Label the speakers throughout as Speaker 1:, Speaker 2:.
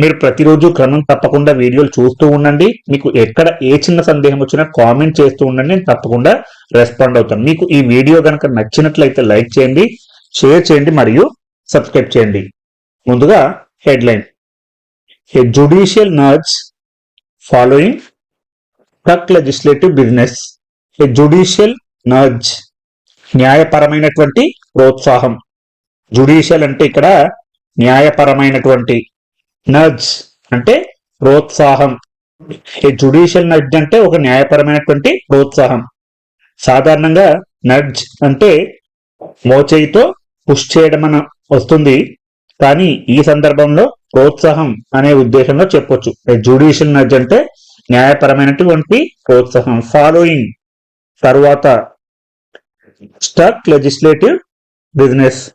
Speaker 1: మీరు ప్రతిరోజు క్రమం తప్పకుండా వీడియోలు చూస్తూ ఉండండి. మీకు ఎక్కడ ఏ చిన్న సందేహం వచ్చినా కామెంట్ చేస్తూ ఉండండి. నేను తప్పకుండా రెస్పాండ్ అవుతాను. మీకు ఈ వీడియో కనుక నచ్చినట్లయితే లైక్ చేయండి షేర్ చేయండి మరియు సబ్స్క్రైబ్ చేయండి. ముందుగా headline. A judicial nudge following stuck legislative business a judicial nudge న్యాయపరమైనటువంటి ప్రోత్సాహం. జుడిషియల్ అంటే ఇక్కడ న్యాయపరమైనటువంటి నడ్జ్ అంటే ప్రోత్సాహం. ఈ జుడిషియల్ నడ్జ్ అంటే ఒక న్యాయపరమైనటువంటి ప్రోత్సాహం. సాధారణంగా నడ్జ్ అంటే మోచేయితో పుష్ చేయడం అన వస్తుంది. కానీ ఈ సందర్భంలో ప్రోత్సాహం అనే ఉద్దేశంలో చెప్పొచ్చు. జుడిషియల్ నడ్జ్ అంటే న్యాయపరమైనటువంటి ప్రోత్సాహం. ఫాలోయింగ్ తరువాత స్టక్ లెజిస్లేటివ్ బిజినెస్.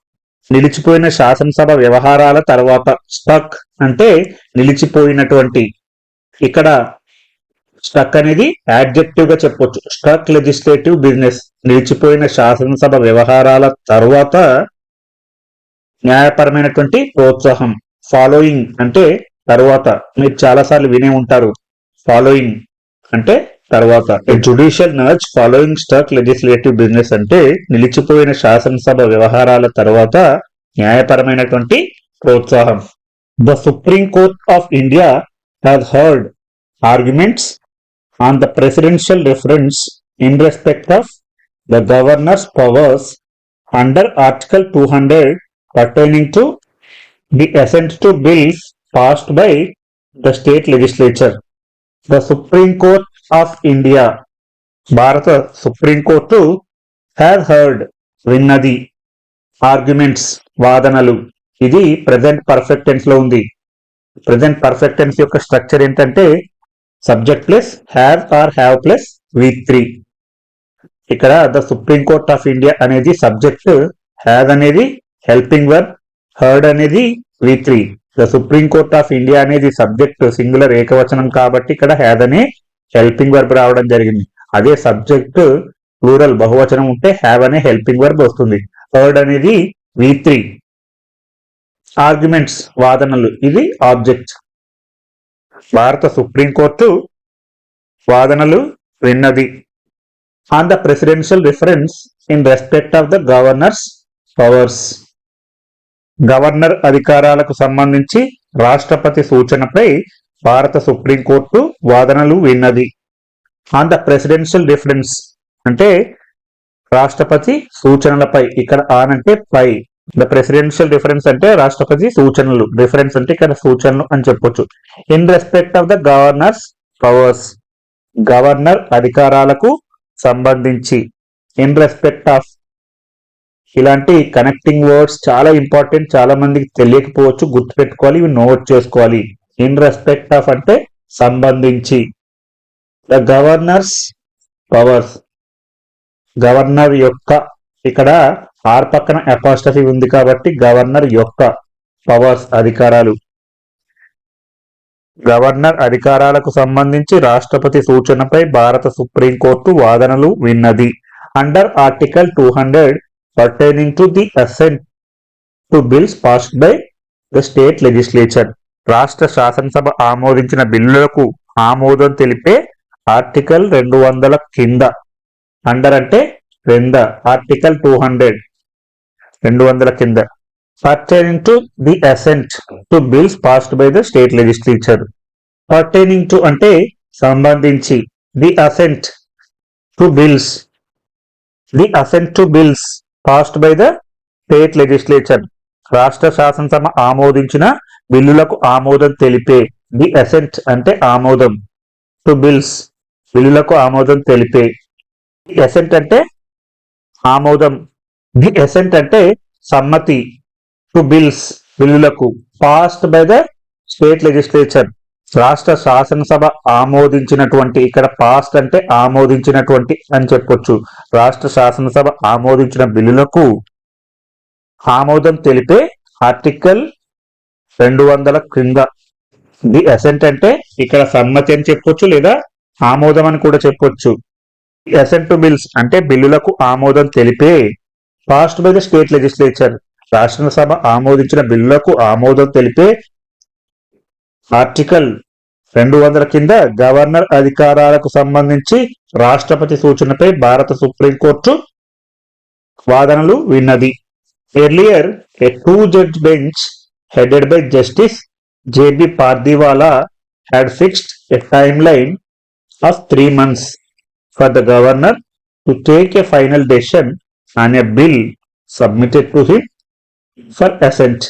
Speaker 1: నిలిచిపోయిన శాసనసభ వ్యవహారాల తర్వాత స్టక్ అంటే నిలిచిపోయినటువంటి. ఇక్కడ స్టక్ అనేది యాడ్జెక్టివ్గా చెప్పొచ్చు. స్టక్ లెజిస్లేటివ్ బిజినెస్ నిలిచిపోయిన శాసనసభ వ్యవహారాల తర్వాత న్యాయపరమైనటువంటి ప్రోత్సాహం. ఫాలోయింగ్ అంటే తర్వాత. మీరు చాలాసార్లు వినే ఉంటారు. ఫాలోయింగ్ అంటే తర్వాత judicial nudge following stuck legislative business అంటే నిలిచిపోయిన శాసనసభ వ్యవహారాల తర్వాత న్యాయపరమైనటువంటి ప్రోత్సాహం. The Supreme Court of India has heard arguments on the presidential reference in respect of the governor's powers under article two hundred pertaining to the assent to bills passed by the state legislature the Supreme Court of India. భారత Supreme Court have heard విన్నది. Arguments వాదనలు. ఇది present perfect టెన్స్లో ఉంది. Present perfect tense యొక్క structure ఏంటంటే subject plus have or have plus V three ఇక్కడ the Supreme Court of India అనేది సబ్జెక్ట్ హ్యావ్ అనేది హెల్పింగ్ వర్బ్ హర్డ్ అనేది V three the Supreme Court of India అనేది subject singular ఏకవచనం కాబట్టి ఇక్కడ హ్యాడ్ అనే హెల్పింగ్ వర్బ్ రావడం జరిగింది. అదే సబ్జెక్ట్ ప్లూరల్ బహువచనం ఉంటే హ్యావ్ అనే హెల్పింగ్ వర్బ్ వస్తుంది. థర్డ్ అనేది వి త్రీ ఆర్గ్యుమెంట్స్ వాదనలు ఇది ఆబ్జెక్ట్ భారత సుప్రీం కోర్టు వాదనలు విన్నది. On the presidential reference in respect of the governor's powers governor అధికారాలకు సంబంధించి రాష్ట్రపతి సూచనపై భారత సుప్రీంకోర్టు వాదనలు విన్నది. ఆన్ ద ప్రెసిడెన్షియల్ డిఫరెన్స్ అంటే రాష్ట్రపతి సూచనలపై ఇక్కడ ఆన్ అంటే పై. ద ప్రెసిడెన్షియల్ డిఫరెన్స్ అంటే రాష్ట్రపతి సూచనలు. డిఫరెన్స్ అంటే ఇక్కడ సూచనలు అని చెప్పొచ్చు. In respect of the governor's powers governor అధికారాలకు సంబంధించి ఇన్ రెస్పెక్ట్ ఆఫ్ ఇలాంటి కనెక్టింగ్ వర్డ్స్ చాలా ఇంపార్టెంట్ చాలా మందికి తెలియకపోవచ్చు గుర్తుపెట్టుకోవాలి ఇవి నోట్ చేసుకోవాలి. ఇన్ రెస్పెక్ట్ ఆఫ్ అంటే సంబంధించి. ద గవర్నర్స్ పవర్స్ గవర్నర్ యొక్క ఇక్కడ ఆర్ పక్కన అపాస్టఫీ ఉంది కాబట్టి గవర్నర్ యొక్క పవర్స్ అధికారాలు. గవర్నర్ అధికారాలకు సంబంధించి రాష్ట్రపతి సూచనపై భారత సుప్రీంకోర్టు వాదనలు విన్నది. Under article two hundred pertaining to the assent to bills passed by the state legislature రాష్ట్ర శాసనసభ ఆమోదించిన బిల్లులకు ఆమోదం తెలిపే ఆర్టికల్ రెండు వందల కింద. అండర్ అంటే క్రింద ఆర్టికల్ టూ హండ్రెడ్ రెండు వందల కింద. Pertaining to the assent to bills passed by the state legislature pertaining to అంటే సంబంధించి. The assent to bills the assent to bills passed by the state legislature రాష్ట్ర శాసనసభ ఆమోదించిన బిల్లులకు ఆమోదం తెలిపే ది అసెంట్ అంటే ఆమోదం టు బిల్స్ బిల్లులకు ఆమోదం తెలిపే. ది అసెంట్ అంటే ఆమోదం. ది అసెంట్ అంటే సమ్మతి టు బిల్స్ బిల్లులకు. Passed by the state legislature రాష్ట్ర శాసనసభ ఆమోదించినటువంటి ఇక్కడ పాస్ట్ అంటే ఆమోదించినటువంటి అని చెప్పొచ్చు. రాష్ట్ర శాసనసభ ఆమోదించిన బిల్లులకు ఆమోదం తెలిపే ఆర్టికల్ రెండు వందల క్రింద. ది అసెంట్ అంటే ఇక్కడ సమ్మతి అని చెప్పొచ్చు లేదా ఆమోదం అని కూడా చెప్పొచ్చు. అసెంట్ టు బిల్స్ అంటే బిల్లులకు ఆమోదం తెలిపే passed by the state legislature రాష్ట్ర సభ ఆమోదించిన బిల్లులకు ఆమోదం తెలిపే ఆర్టికల్ రెండు వందల కింద గవర్నర్ అధికారాలకు సంబంధించి రాష్ట్రపతి సూచనపై భారత సుప్రీంకోర్టు వాదనలు విన్నది. Earlier a two judge bench headed by Justice J.B. Pardiwala had fixed a timeline of three months for the governor to take a final decision on a bill submitted to him for assent.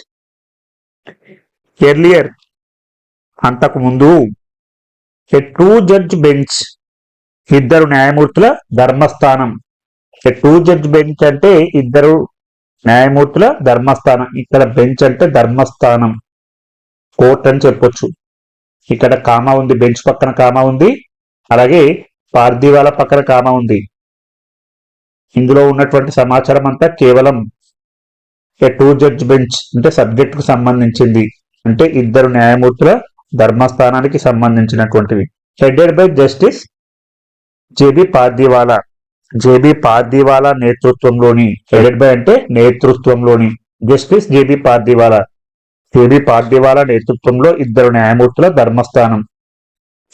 Speaker 1: Earlier, అంతకు ముందు ఏ two judge bench ఇద్దరు న్యాయమూర్తుల ధర్మస్థానం a two judge bench అంటే ఇద్దరు న్యాయమూర్తుల ధర్మస్థానం. ఇక్కడ bench అంటే ధర్మస్థానం. కోర్ట్ అని చెప్పొచ్చు. ఇక్కడ కామా ఉంది బెంచ్ పక్కన కామా ఉంది. అలాగే పార్థివాల పక్కన కామా ఉంది. ఇందులో ఉన్నటువంటి సమాచారం అంతా కేవలం ఏ టూ జడ్జ్ బెంచ్ అంటే సబ్జెక్ట్కు సంబంధించింది. అంటే ఇద్దరు న్యాయమూర్తుల ధర్మస్థానానికి సంబంధించినటువంటివి. Headed by Justice J B Pardiwala. J B Pardiwala నేతృత్వంలోని హెడెడ్ బై అంటే నేతృత్వంలోని Justice J B Pardiwala. J B Pardiwala నేతృత్వంలో ఇద్దరు న్యాయమూర్తుల ధర్మస్థానం.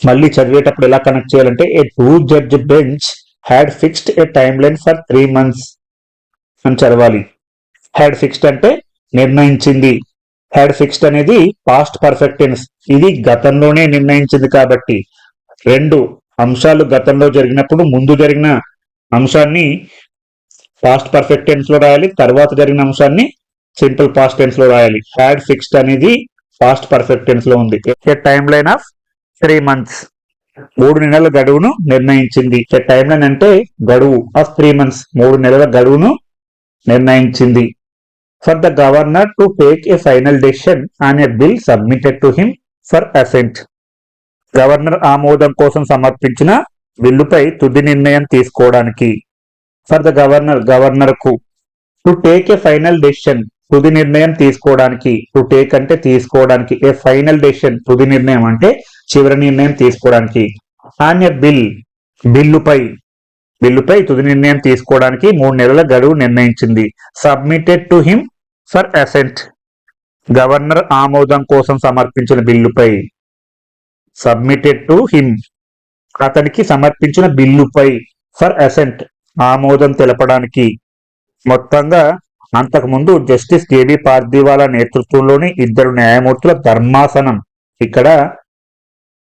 Speaker 1: మళ్ళీ చదివేటప్పుడు ఎలా కనెక్ట్ చేయాలంటే a two judge bench had fixed a timeline for three months అని చదవాలి. హ్యాడ్ ఫిక్స్డ్ అంటే నిర్ణయించింది. హ్యాడ్ ఫిక్స్డ్ అనేది పాస్ట్ పర్ఫెక్టెన్స్ ఇది గతంలోనే నిర్ణయించింది కాబట్టి. రెండు అంశాలు గతంలో జరిగినప్పుడు ముందు జరిగిన అంశాన్ని పాస్ట్ పర్ఫెక్ట్ టెన్స్లో రాయాలి తర్వాత జరిగిన అంశాన్ని సింపుల్ పాస్ట్ టెన్స్లో రాయాలి. హ్యాడ్ ఫిక్స్డ్ అనేది పాస్ట్ పర్ఫెక్ట్ టెన్స్లో ఉంది. Time line of three months మూడు నెలల గడువును నిర్ణయించింది. టైం లైన్ అంటే గడువు ఆఫ్ త్రీ మంత్స్ మూడు నెలల గడువును నిర్ణయించింది. For the governor to take a final decision on a bill submitted to him for assent governor ఆమోదం కోసం సమర్పించిన బిల్లుపై తుది నిర్ణయం తీసుకోవడానికి ఫర్ ద గవర్నర్ గవర్నర్కు to take a final decision తుది నిర్ణయం తీసుకోవడానికి టు టేక్ అంటే తీసుకోవడానికి ఏ ఫైనల్ డెసిషన్ తుది నిర్ణయం అంటే చివరి నిర్ణయం తీసుకోవడానికి. ఆన్ ఎ బిల్ బిల్లుపై బిల్లుపై తుది నిర్ణయం తీసుకోవడానికి మూడు నెలల గడువు నిర్ణయించింది. Submitted to him for assent. Governor ఆమోదం కోసం సమర్పించిన బిల్లుపై సబ్మిటెడ్ టు హిమ్ అతనికి సమర్పించిన బిల్లుపై ఫర్ అసెంట్ ఆమోదం తెలపడానికి మొత్తంగా అంతకుముందు జస్టిస్ కేవి పార్దీవాలా నేతృత్వంలోని ఇద్దరు న్యాయమూర్తుల ధర్మాసనం ఇక్కడ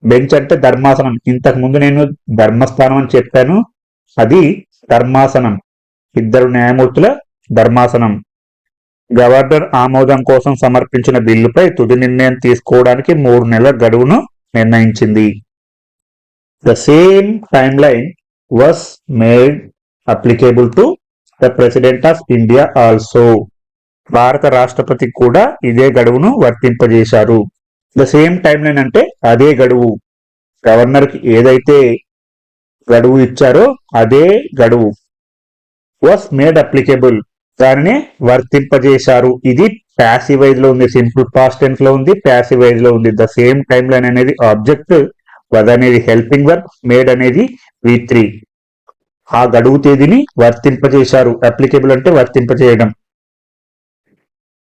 Speaker 1: బెంచ్ అంటే ధర్మాసనం. ఇంతకు ముందు నేను ధర్మస్థానం అని చెప్పాను. అది ధర్మాసనం. ఇద్దరు న్యాయమూర్తుల ధర్మాసనం. గవర్నర్ ఆమోదం కోసం సమర్పించిన బిల్లుపై తుది నిర్ణయం తీసుకోవడానికి మూడు నెలల గడువును నిర్ణయించింది. The same timeline was made applicable to the President of India also భారత రాష్ట్రపతి కూడా ఇదే గడువును వర్తింపజేశారు. ద సేమ్ టైం లైన్ అంటే అదే గడువు. గవర్నర్కి ఏదైతే గడువు ఇచ్చారో అదే గడువు వాస్ మేడ్ అప్లికేబుల్ దానిని వర్తింపజేశారు. ఇది ప్యాసివైజ్లో ఉంది సింపుల్ పాస్ట్ టెన్స్లో ఉంది ప్యాసివైజ్లో ఉంది. ద సేమ్ టైం లైన్ అనేది ఆబ్జెక్ట్ వద్ అనేది హెల్పింగ్ వర్క్ మేడ్ అనేది వి త్రీ ఆ గడువు తేదీని వర్తింపజేశారు. అప్లికేబుల్ అంటే వర్తింపజేయడం.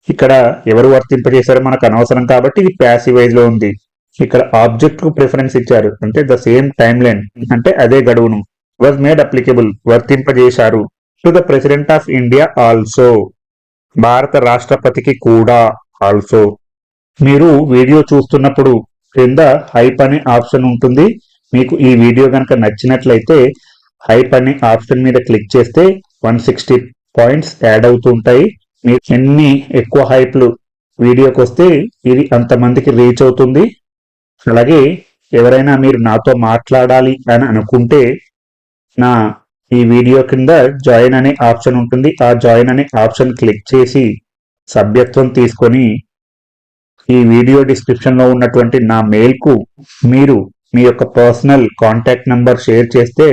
Speaker 1: ఇక్కడ ఎవరు వర్తింపజేశారో మనకు అనవసరం కాబట్టి ఇది ప్యాసివైజ్లో ఉంది. ఇక్కడ ఆబ్జెక్ట్కు ప్రిఫరెన్స్ ఇచ్చారు. అంటే ద సేమ్ టైం లైన్ అంటే అదే గడువును. Was made applicable వర్తింపజేశారు. To the President of India also భారత రాష్ట్రపతికి కూడా ఆల్సో మీరు వీడియో చూస్తున్నప్పుడు క్రింద హైప్ అనే ఆప్షన్ ఉంటుంది. మీకు ఈ వీడియో కనుక నచ్చినట్లయితే హైప్ అనే ఆప్షన్ మీద క్లిక్ చేస్తే వన్ సిక్స్టీ పాయింట్స్ యాడ్ అవుతుంటాయి మీరు ఎన్ని ఎక్కువ హైప్లు వీడియోకి వస్తే ఇది అంతమందికి రీచ్ అవుతుంది. అలాగే ఎవరైనా మీరు నాతో మాట్లాడాలి అని అనుకుంటే నా ఈ వీడియో కింద జాయిన్ అనే ఆప్షన్ ఉంటుంది. ఆ జాయిన్ అనే ఆప్షన్ క్లిక్ చేసి సభ్యత్వం తీసుకొని ఈ వీడియో డిస్క్రిప్షన్లో ఉన్నటువంటి నా మెయిల్కు మీరు మీ యొక్క పర్సనల్ కాంటాక్ట్ నంబర్ షేర్ చేస్తే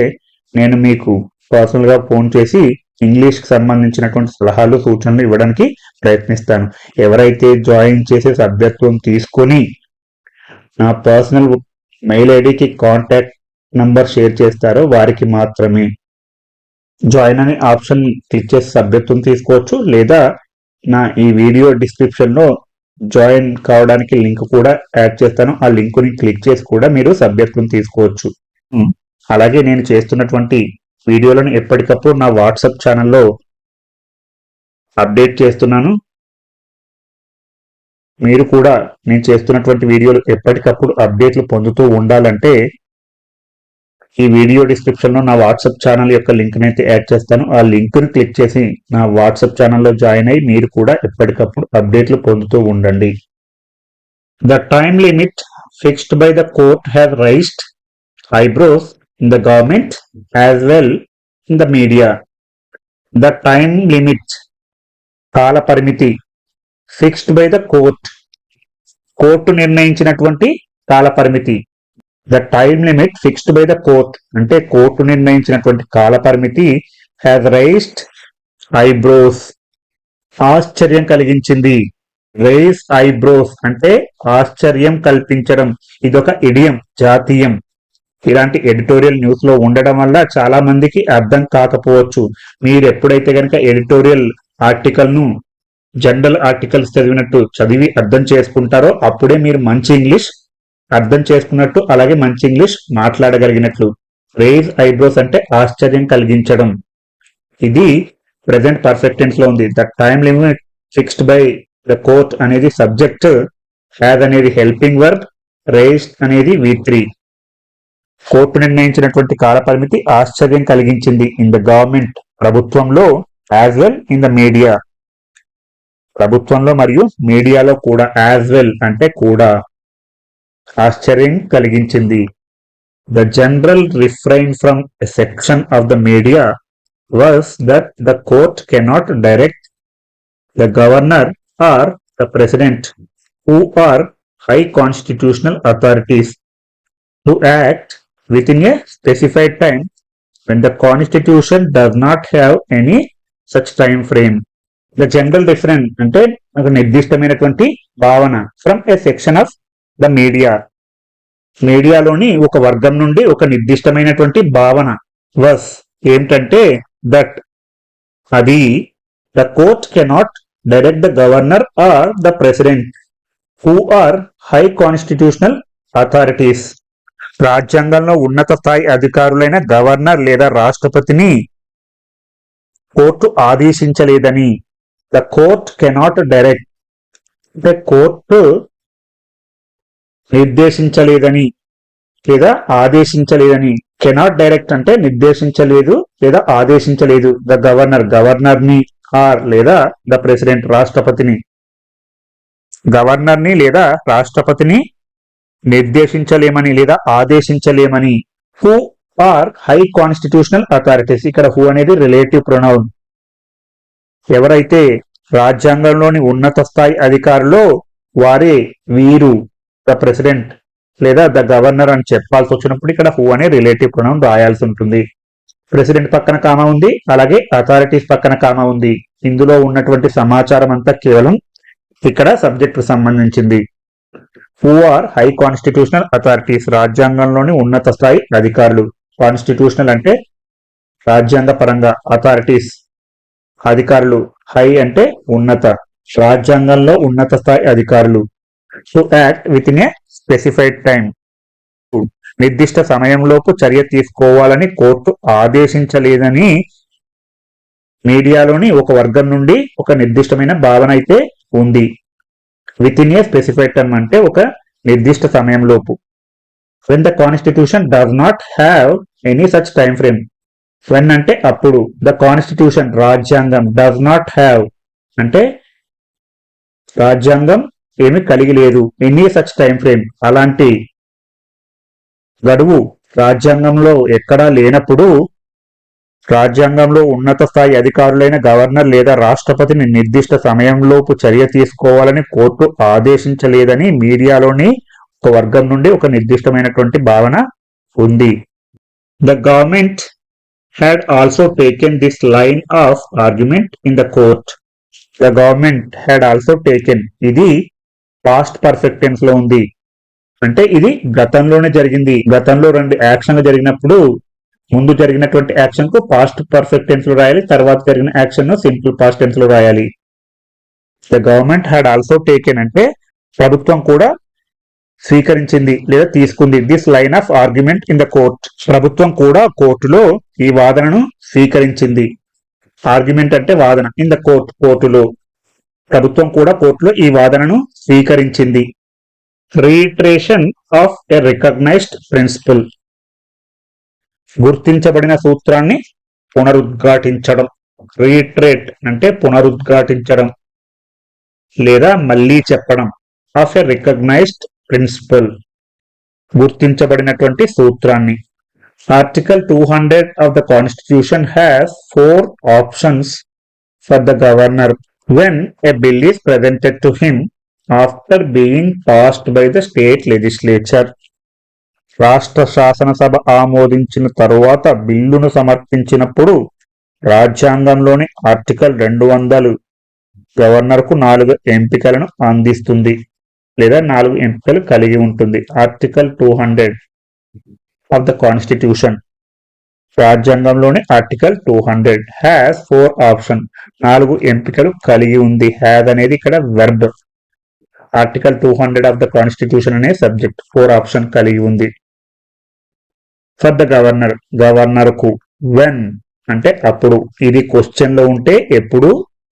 Speaker 1: నేను మీకు పర్సనల్గా ఫోన్ చేసి ఇంగ్లీష్కి సంబంధించినటువంటి సలహాలు సూచనలు ఇవ్వడానికి ప్రయత్నిస్తాను. ఎవరైతే జాయిన్ చేసే సభ్యత్వం తీసుకొని నా పర్సనల్ మెయిల్ ఐడికి కాంటాక్ట్ నంబర్ షేర్ చేస్తారో వారికి మాత్రమే. జాయిన్ అనే ఆప్షన్ క్లిక్ చేసి సభ్యత్వం తీసుకోవచ్చు లేదా నా ఈ వీడియో డిస్క్రిప్షన్లో జాయిన్ కావడానికి లింక్ కూడా యాడ్ చేస్తాను. ఆ లింక్ని క్లిక్ చేసి కూడా మీరు సభ్యత్వం తీసుకోవచ్చు. ఉమ్, అలాగే నేను చేస్తున్నటువంటి వీడియోలను ఎప్పటికప్పుడు నా వాట్సాప్ ఛానల్లో అప్డేట్ చేస్తున్నాను. మీరు కూడా నేను చేస్తున్నటువంటి వీడియోలు ఎప్పటికప్పుడు అప్డేట్లు పొందుతూ ఉండాలంటే ఈ వీడియో డిస్క్రిప్షన్లో నా వాట్సాప్ ఛానల్ యొక్క లింక్ అయితే యాడ్ చేస్తాను. ఆ లింక్ని క్లిక్ చేసి నా వాట్సాప్ ఛానల్లో జాయిన్ అయ్యి మీరు కూడా ఎప్పటికప్పుడు అప్డేట్లు పొందుతూ ఉండండి. The time limit fixed by the court have raised eyebrows in the government as well in the media. The time limit కాల పరిమితి fixed by the court. Court నిర్ణయించినటువంటి కాల పరిమితి. The time limit fixed by the court అంటే court నిర్ణయించినటువంటి కాల పరిమితి raised eyebrows ఆశ్చర్యం కలిగించింది. రైస్ ఐబ్రోస్ అంటే ఆశ్చర్యం కల్పించడం. ఇదొక ఇడియం జాతీయం. ఇలాంటి ఎడిటోరియల్ న్యూస్లో ఉండడం వల్ల చాలా మందికి అర్థం కాకపోవచ్చు. మీరు ఎప్పుడైతే కనుక ఎడిటోరియల్ ఆర్టికల్ను జనరల్ ఆర్టికల్స్ చదివినట్టు చదివి అర్థం చేసుకుంటారో అప్పుడే మీరు మంచి ఇంగ్లీష్ అర్థం చేసుకున్నట్టు అలాగే మంచి ఇంగ్లీష్ మాట్లాడగలిగినట్లు. రేజ్ ఐబ్రోస్ అంటే ఆశ్చర్యం కలిగించడం. ఇది ప్రెసెంట్ పర్ఫెక్ట్ టెన్స్లో ఉంది. The time limit fixed by the court అనేది సబ్జెక్ట్ హ్యాజ్ అనేది హెల్పింగ్ వర్బ్ రేజ్ అనేది వి త్రీ కోర్టు నిర్ణయించినటువంటి కాల పరిమితి ఆశ్చర్యం కలిగించింది. ఇన్ ద గవర్నమెంట్ ప్రభుత్వంలో as well in the media ప్రభుత్వంలో మరియు మీడియాలో కూడా యాజ్ వెల్ అంటే కూడా. ఆశ్చర్యం కలిగించింది. The general refrain from a section of the media was that the court cannot direct the governor or the president who are high constitutional authorities to act within a specified time when the constitution does not have any such time frame. The general reference అంటే ఒక నిర్దిష్టమైనటువంటి భావన from a section of the media. మీడియాలోని ఒక వర్గం నుండి ఒక నిర్దిష్టమైనటువంటి భావన వస్ ఏమిటంటే దట్. అది the court cannot direct the governor or the president who are high constitutional authorities. రాజ్యాంగంలో ఉన్నత స్థాయి అధికారులైన గవర్నర్ లేదా రాష్ట్రపతిని కోర్టు ఆదేశించలేదని. ద కోర్ట్ కెనాట్ డైరెక్ట్ అంటే కోర్టు నిర్దేశించలేదని లేదా ఆదేశించలేదని. కెనాట్ డైరెక్ట్ అంటే నిర్దేశించలేదు లేదా ఆదేశించలేదు. ద గవర్నర్ గవర్నర్ని ఆర్ లేదా ద ప్రెసిడెంట్ రాష్ట్రపతిని. గవర్నర్ని లేదా రాష్ట్రపతిని నిర్దేశించలేమని లేదా ఆదేశించలేమని. Who are high constitutional authorities. ఇక్కడ హూ అనేది రిలేటివ్ ప్రొనౌన్. ఎవరైతే రాజ్యాంగంలోని ఉన్నత స్థాయి అధికారులో వారే వీరు. ద ప్రెసిడెంట్ లేదా ద గవర్నర్ అని చెప్పాల్సి వచ్చినప్పుడు ఇక్కడ హూ అనే రిలేటివ్ ప్రొనౌన్ రాయాల్సి ఉంటుంది. ప్రెసిడెంట్ పక్కన కామా ఉంది అలాగే అథారిటీస్ పక్కన కామా ఉంది. ఇందులో ఉన్నటువంటి సమాచారం అంతా కేవలం ఇక్కడ సబ్జెక్ట్ సంబంధించింది. Who are high constitutional authorities రాజ్యాంగంలోని ఉన్నత స్థాయి అధికారులు. కాన్స్టిట్యూషనల్ అంటే రాజ్యాంగ పరంగా అథారిటీస్ అధికారులు. హై అంటే ఉన్నత. రాజ్యాంగంలో ఉన్నత స్థాయి అధికారులు. To act within a specified time నిర్దిష్ట సమయంలోపు చర్య తీసుకోవాలని కోర్టు ఆదేశించలేదని మీడియాలోని ఒక వర్గం నుండి ఒక నిర్దిష్టమైన భావన అయితే ఉంది. Within a specified time అంటే ఒక నిర్దిష్ట సమయంలోపు. When the constitution does not have any such time frame when అంటే అప్పుడు. ద కాన్స్టిట్యూషన్ రాజ్యాంగం డస్ నాట్ హ్యావ్ అంటే రాజ్యాంగం ఏమి కలిగి లేదు ఎనీ సచ్ టైం ఫ్రేమ్ అలాంటి గడువు రాజ్యాంగంలో ఎక్కడా లేనప్పుడు రాజ్యాంగంలో ఉన్నత స్థాయి అధికారులైన గవర్నర్ లేదా రాష్ట్రపతిని నిర్దిష్ట సమయంలోపు చర్య తీసుకోవాలని కోర్టు ఆదేశించలేదని మీడియాలోని ఒక వర్గం నుండి ఒక నిర్దిష్టమైనటువంటి భావన ఉంది. The government had also taken this line of argument in the court the government had also taken ఇది పాస్ట్ పర్ఫెక్ట్ టెన్స్లో ఉంది. అంటే ఇది గతంలోనే జరిగింది. గతంలో రెండు యాక్షన్లు జరిగినప్పుడు ముందు జరిగినటువంటి యాక్షన్కు పాస్ట్ పర్ఫెక్ట్ టెన్స్లో రాయాలి తర్వాత జరిగిన యాక్షన్ను సింపుల్ పాస్ట్ టెన్స్లో రాయాలి. The government had also taken అంటే ప్రభుత్వం కూడా స్వీకరించింది లేదా తీసుకుంది. This line of argument in the court ప్రభుత్వం కూడా కోర్టులో ఈ వాదనను స్వీకరించింది. ఆర్గ్యుమెంట్ అంటే వాదన ఇన్ ద కోర్ట్ కోర్టులో. ప్రభుత్వం కూడా కోర్టులో ఈ వాదనను స్వీకరించింది. Reiteration of a recognised principle గుర్తించబడిన సూత్రాన్ని పునరుద్ఘాటించడం. రీట్రేట్ అంటే పునరుద్ఘాటించడం. లేదా మళ్ళీ చెప్పడం. ఆఫ్ ఎ రికగ్నైజ్డ్ ప్రిన్సిపల్ గుర్తించబడినటువంటి సూత్రాన్ని. Article two hundred of the constitution has four options for the governor when a bill is presented to him after being passed by the state legislature రాష్ట్ర శాసనసభ ఆమోదించిన తరువాత బిల్లును సమర్పించినప్పుడు రాజ్యాంగంలోని ఆర్టికల్ రెండు వందలు గవర్నర్కు నాలుగు ఎంపికలను అందిస్తుంది లేదా నాలుగు ఎంపికలు కలిగి ఉంటుంది. Article two hundred of the constitution. రాజ్యాంగంలోని article two hundred has four option నాలుగు ఎంపికలు కలిగి ఉంది. హ్యాజ్ అనేది ఇక్కడ verb article two hundred of the constitution అనే సబ్జెక్ట్ ఫోర్ ఆప్షన్ కలిగి ఉంది. ఫర్ ద గవర్నర్ గవర్నర్కు వెన్ అంటే అప్పుడు. ఇది క్వశ్చన్లో ఉంటే ఎప్పుడు.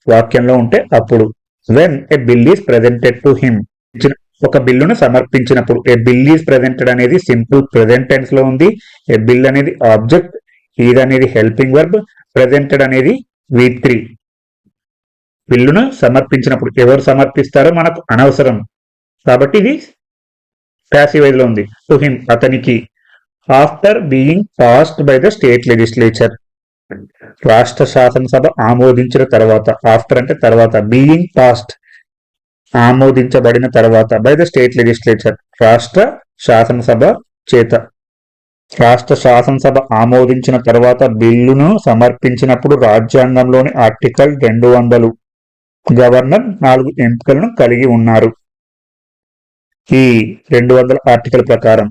Speaker 1: వాక్యంలో ఉంటే అప్పుడు. When a bill is presented to him ఒక బిల్లును సమర్పించినప్పుడు. ఏ బిల్ ఈస్ ప్రెజెంటెడ్ అనేది సింపుల్ ప్రెజెంట్ టెన్స్లో ఉంది. ఏ బిల్ అనేది ఆబ్జెక్ట్ ఈజ్ అనేది హెల్పింగ్ వర్బ్ ప్రెజెంటెడ్ అనేది వి త్రీ బిల్లును సమర్పించినప్పుడు ఎవరు సమర్పిస్తారో మనకు అనవసరం. కాబట్టి ఇది ప్యాసివైజ్లో ఉంది. టు హిమ్ అతనికి. After being passed by the state legislature రాష్ట్ర శాసనసభ ఆమోదించిన తర్వాత ఆఫ్టర్ అంటే తర్వాత బీయింగ్ పాస్డ్ ఆమోదించబడిన తర్వాత బై ద స్టేట్ లెజిస్లేచర్ రాష్ట్ర శాసనసభ చేత రాష్ట్ర శాసనసభ ఆమోదించిన తర్వాత బిల్లును సమర్పించినప్పుడు రాజ్యాంగంలోని ఆర్టికల్ రెండు వందలు గవర్నర్ నాలుగు ఎంపికలను కలిగి ఉన్నారు. ఈ రెండు వందల ఆర్టికల్ ప్రకారం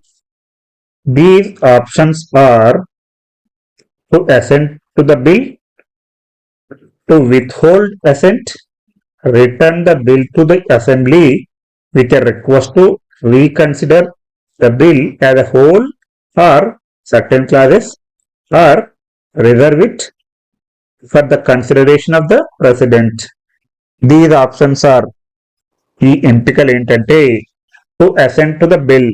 Speaker 1: these options are to assent to the bill to withhold assent return the bill to the assembly with a request to reconsider the bill as a whole or certain clauses or reserve it for the consideration of the president. These options are ఈ ఎంపికలు ఏంటంటే to assent to the bill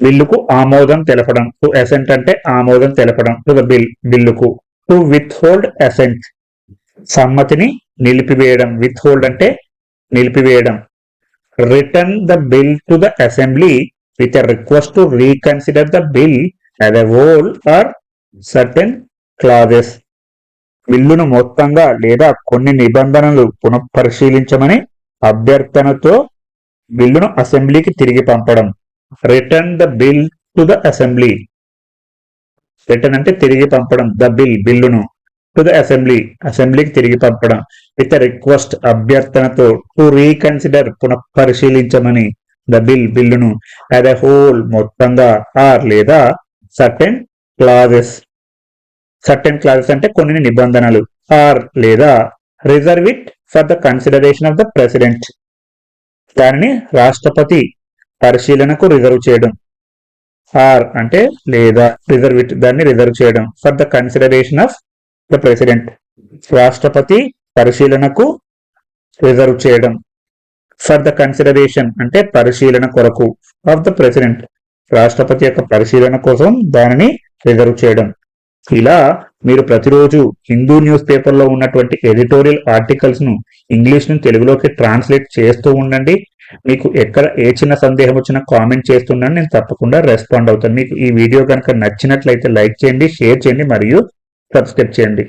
Speaker 1: బిల్లుకు ఆమోదం తెలపడం to assent అంటే ఆమోదం తెలపడం to the bill బిల్లుకు టు విత్ హోల్డ్ అసెంట్ సమ్మతిని నిలిపివేయడం విత్ హోల్డ్ అంటే నిలిపివేయడం return the bill to the assembly with a request to reconsider the bill as a whole or certain clauses. బిల్లును మొత్తంగా లేదా కొన్ని నిబంధనలు పునఃపరిశీలించమని అభ్యర్థనతో బిల్లును అసెంబ్లీకి తిరిగి పంపడం. Return the bill to the assembly return అంటే తిరిగి పంపడం. ద బిల్ బిల్లును టు ద అసెంబ్లీ అసెంబ్లీకి తిరిగి పంపడం. విత్ రిక్వెస్ట్ అభ్యర్థనతో టు రీకన్సిడర్ పునఃపరిశీలించమని ద బిల్ బిల్లును యాజ్ ఎ హోల్ మొత్తంగా ఆర్ లేదా సర్టెన్ క్లాజెస్ సర్టెన్ క్లాజెస్ అంటే కొన్ని నిబంధనలు. ఆర్ లేదా reserve it for the consideration of the president దానిని రాష్ట్రపతి పరిశీలనకు రిజర్వ్ చేయడం. ఆర్ అంటే లేదా రిజర్వ్ ఇట్ దాన్ని రిజర్వ్ చేయడం. For the consideration of the president రాష్ట్రపతి పరిశీలనకు రిజర్వ్ చేయడం. ఫర్ ద కన్సిడరేషన్ అంటే పరిశీలన కొరకు ఆఫ్ ద ప్రెసిడెంట్ రాష్ట్రపతి యొక్క పరిశీలన కోసం దానిని రిజర్వ్ చేయడం. ఇలా మీరు ప్రతిరోజు హిందూ న్యూస్ పేపర్లో ఉన్నటువంటి ఎడిటోరియల్ ఆర్టికల్స్ను ఇంగ్లీష్ను తెలుగులోకి ట్రాన్స్లేట్ చేస్తూ ఉండండి. మీకు ఎక్కడ ఏ చిన్న సందేహం వచ్చినా కామెంట్ చేస్తున్నాను నేను తప్పకుండా రెస్పాండ్ అవుతాను. మీకు ఈ వీడియో కనుక నచ్చినట్లయితే లైక్ చేయండి షేర్ చేయండి మరియు సబ్స్క్రైబ్ చేయండి.